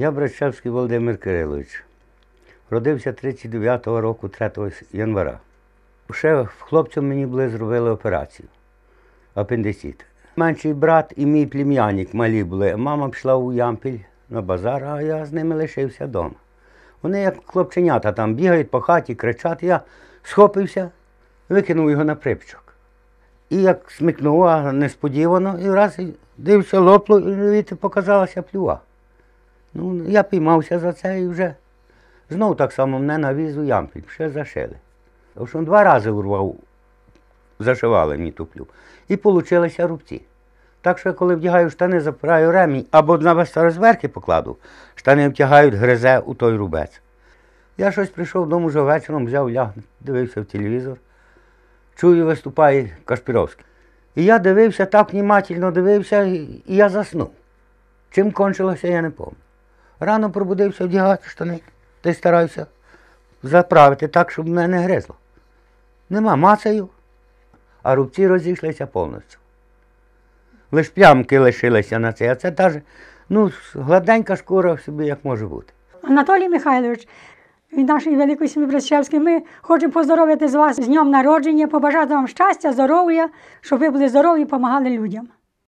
Я Брачевський Володимир Кирилович. Родився 39-го року, 3 января. Ще хлопцям мені були зробили операцію. Апендицит. Менший брат і мій плем'яник малі були. Мама пішла у Ямпіль на базар, а я з ними лишився вдома. Вони як хлопченята там бігають по хаті, кричать. Я схопився, викинув його на припчок. І як смикнув, а несподівано, і раз дивився, лопло, і показалася плюва. Ну, я піймався за це і вже знов так само мене на візу ямпіль, ще зашили. Тому що два рази урвав, зашивали мені ту плю. І получилися рубці. Так що, коли вдягаю штани, запираю ремінь або на розверки покладу, штани втягають, гризе у той рубець. Я щось прийшов додому вже вечором, взяв ляг, дивився в телевізор. Чую, виступає Кашпіровський. І я дивився, так внимательно дивився, і я заснув. Чим кончилося, я не пам'ятаю. Рано пробудився, вдягати штани, та й стараюся заправити так, щоб мене не гризло. Нема мацаю, а рубці розійшлися повністю. Лиш плямки лишилися на це, а це навіть ну, гладенька шкура собі як може бути. Анатолій Михайлович, від нашої великої сім'ї Брачевської, ми хочемо поздоровити з вас з днем народження, побажати вам щастя, здоров'я, щоб ви були здорові і допомагали людям.